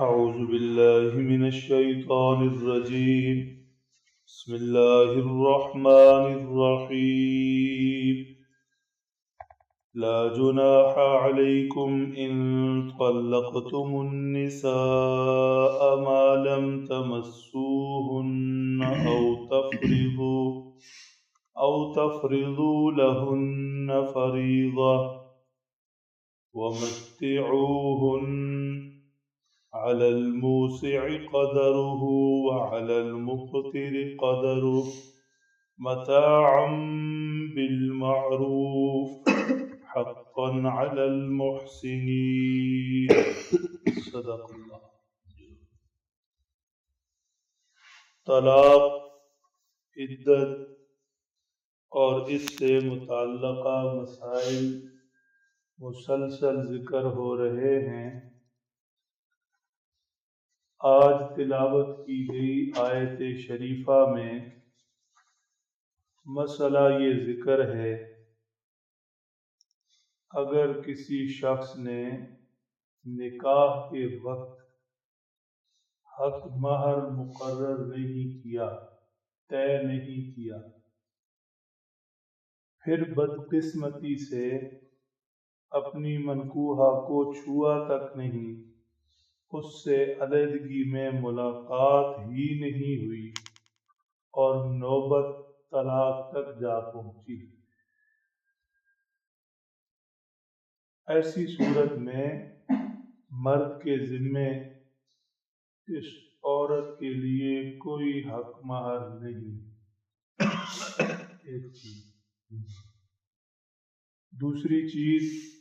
أعوذ بالله من الشيطان الرجيم. بسم الله الرحمن الرحيم. لا جناح عليكم إن طلقتم النساء ما لم تمسوهن أو تفرضوا أو تفرضوا لهن فريضة. ومتعوهن على الموسع قدره وعلى المقتر قدره متاعا بالمعروف حقا على المحسنين. صدق الله. طلاق، عدت اور اس سے متعلقہ مسائل مسلسل ذکر ہو رہے ہیں۔ آج تلاوت کی گئی آیت شریفہ میں۔ مسئلہ یہ ذکر ہے، اگر کسی شخص نے نکاح کے وقت حق مہر مقرر نہیں کیا، طے نہیں کیا، پھر بدقسمتی سے اپنی منقوہہ کو چھوا تک نہیں۔ اس سے علیحدگی میں ملاقات ہی نہیں ہوئی اور نوبت طلاق تک جا پہنچی۔ ایسی صورت میں مرد کے ذمے اس عورت کے لیے کوئی حق مہر نہیں۔ ایک چیز۔ دوسری چیز،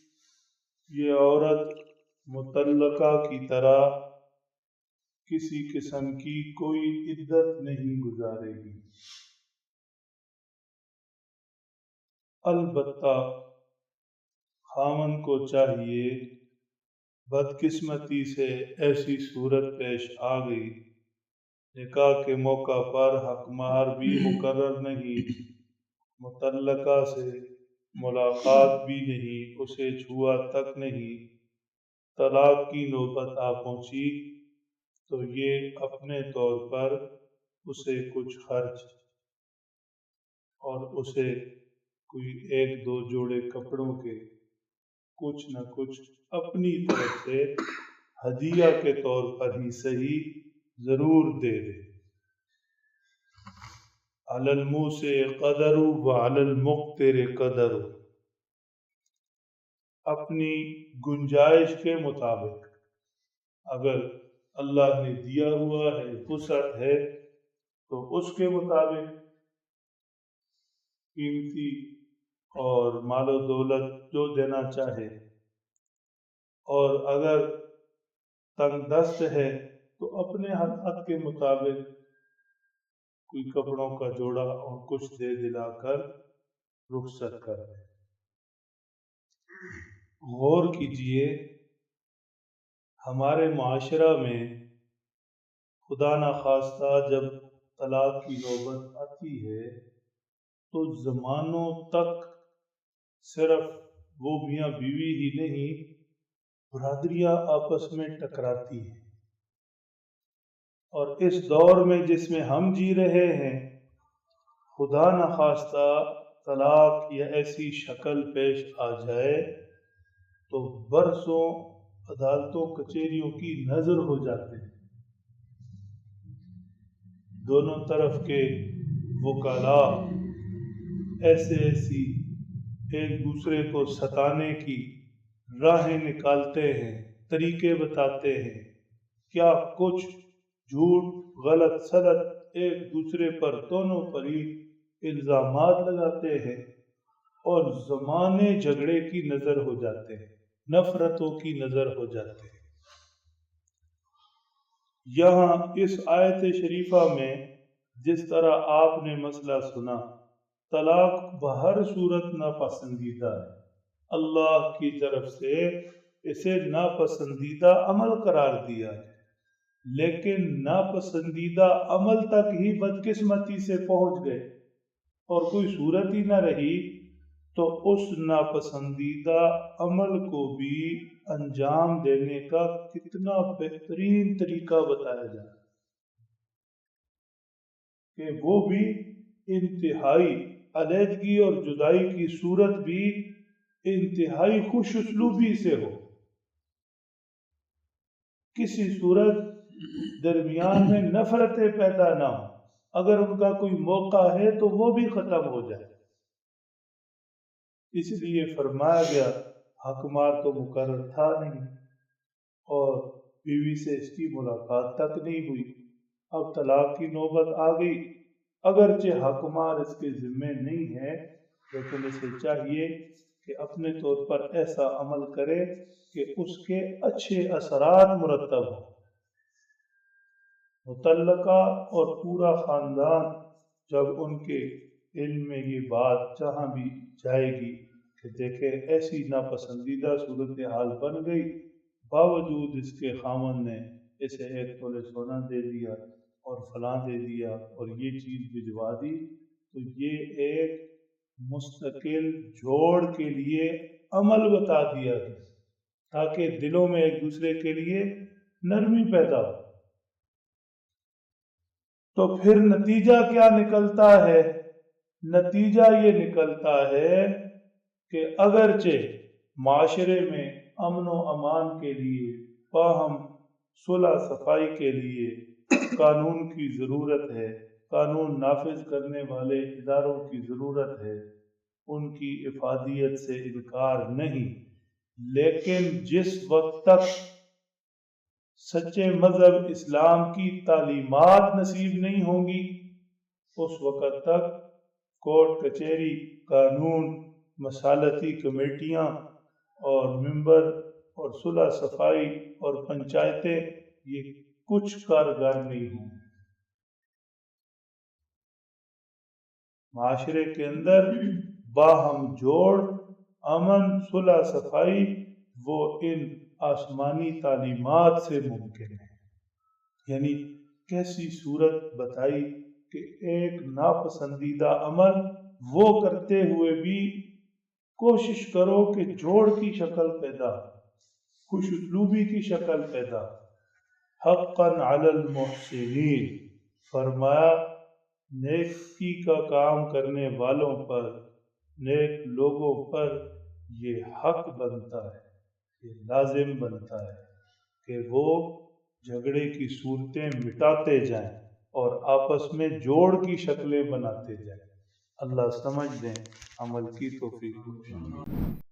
یہ عورت متعلقہ کی طرح کسی قسم کی کوئی عدت نہیں گزارے گی۔ البتہ خامن کو چاہیے بدقسمتی سے ایسی صورت پیش آ گئی۔ نکاح کے موقع پر حق مہر بھی مقرر نہیں، متعلقہ سے ملاقات بھی نہیں، اسے چھوا تک نہیں۔ طلاق کی نوبت آ پہنچی تو یہ اپنے طور پر اسے کچھ خرچ اور اسے کوئی ایک دو جوڑے کپڑوں کے کچھ نہ کچھ اپنی طرف سے ہدیہ کے طور پر ہی صحیح ضرور دے دے۔ المو سے قدر و المختر قدر۔ اپنی گنجائش کے مطابق۔ اگر اللہ نے دیا ہوا ہے، وسعت ہے، تو اس کے مطابق قیمتی اور مال و دولت جو دینا چاہے۔ اور اگر تنگ دست ہے، تو اپنے حد کے مطابق کوئی کپڑوں کا جوڑا اور کچھ دے دلا کر رخصت کر دے۔ غور کیجیے، ہمارے معاشرہ میں خدا نخواستہ جب طلاق کی نوبت آتی ہے، تو زمانوں تک صرف وہ میاں بیوی ہی نہیں، برادریاں آپس میں ٹکراتی ہیں۔ اور اس دور میں جس میں ہم جی رہے ہیں، خدا نخواستہ طلاق یا ایسی شکل پیش آ جائے تو برسوں عدالتوں، کچہریوں کی نظر ہو جاتے ہیں۔ دونوں طرف کے وکلا ایسے ایسی ایک دوسرے کو ستانے کی راہیں نکالتے ہیں، طریقے بتاتے ہیں۔ کیا کچھ جھوٹ، غلط صدت ایک دوسرے پر دونوں پر ہی الزامات لگاتے ہیں اور زمانے جھگڑے کی نظر ہو جاتے ہیں؟ نفرتوں کی نظر ہو جاتے ہیں۔ یہاں اس آیت شریفہ میں جس طرح آپ نے مسئلہ سنا، طلاق بہر صورت ناپسندیدہ ہے۔ اللہ کی طرف سے اسے ناپسندیدہ عمل قرار دیا ہے۔ لیکن ناپسندیدہ عمل تک ہی بدقسمتی سے پہنچ گئے۔ اور کوئی صورت ہی نہ رہی تو اس ناپسندیدہ عمل کو بھی انجام دینے کا کتنا بہترین طریقہ بتایا جائے۔ کہ وہ بھی انتہائی علیحدگی اور جدائی کی صورت بھی انتہائی خوش اسلوبی سے ہو۔ کسی صورت درمیان میں نفرتیں پیدا نہ ہو اگر ان کا کوئی موقع ہے تو وہ بھی ختم ہو جائے۔ اس لیے فرمایا گیا، حکمار تو مقرر تھا نہیں اور بیوی سے اس کی ملاقات تک نہیں ہوئی۔ اب طلاق کی نوبت آ گئی۔ اگرچہ حکمار اس کے ذمے نہیں ہے لیکن اسے چاہیے کہ اپنے طور پر ایسا عمل کرے کہ اس کے اچھے اثرات مرتب ہوں۔ متعلقہ اور پورا خاندان جب ان کے علم میں یہ بات جہاں بھی جائے گی کہ دیکھے ایسی ناپسندیدہ صورت حال بن گئی، باوجود اس کے خامن نے اسے ایک تولے سونا دے دیا اور فلاں دے دیا اور یہ چیز بھجوا دی، تو یہ ایک مستقل جوڑ کے لیے عمل بتا دیا گیا، تاکہ دلوں میں ایک دوسرے کے لیے نرمی پیدا ہو۔ تو پھر نتیجہ کیا نکلتا ہے؟ نتیجہ یہ نکلتا ہے کہ اگرچہ معاشرے میں امن و امان کے لیے باہم صلح صفائی کے لیے قانون کی ضرورت ہے، قانون نافذ کرنے والے اداروں کی ضرورت ہے، ان کی افادیت سے انکار نہیں۔ لیکن جس وقت تک سچے مذہب اسلام کی تعلیمات نصیب نہیں ہوں گی، اس وقت تک کورٹ، کچہری، قانون، مسالتی کمیٹیاں اور ممبر اور صلح صفائی اور پنچایتیں، یہ کچھ کارگر نہیں ہوں۔ معاشرے کے اندر باہم جوڑ، امن، صلح صفائی، وہ ان آسمانی تعلیمات سے ممکن ہے۔ یعنی کیسی صورت بتائی کہ ایک ناپسندیدہ عمل وہ کرتے ہوئے بھی کوشش کرو کہ جوڑ کی شکل پیدا خوش اسلوبی کی شکل پیدا حقا علی المحسنین، فرمایا، نیکی کا کام کرنے والوں پر، نیک لوگوں پر یہ حق بنتا ہے، یہ لازم بنتا ہے کہ وہ جھگڑے کی صورتیں مٹاتے جائیں۔ اور آپس میں جوڑ کی شکلیں بناتے جائیں۔ اللہ سمجھ دیں عمل کی توفیق۔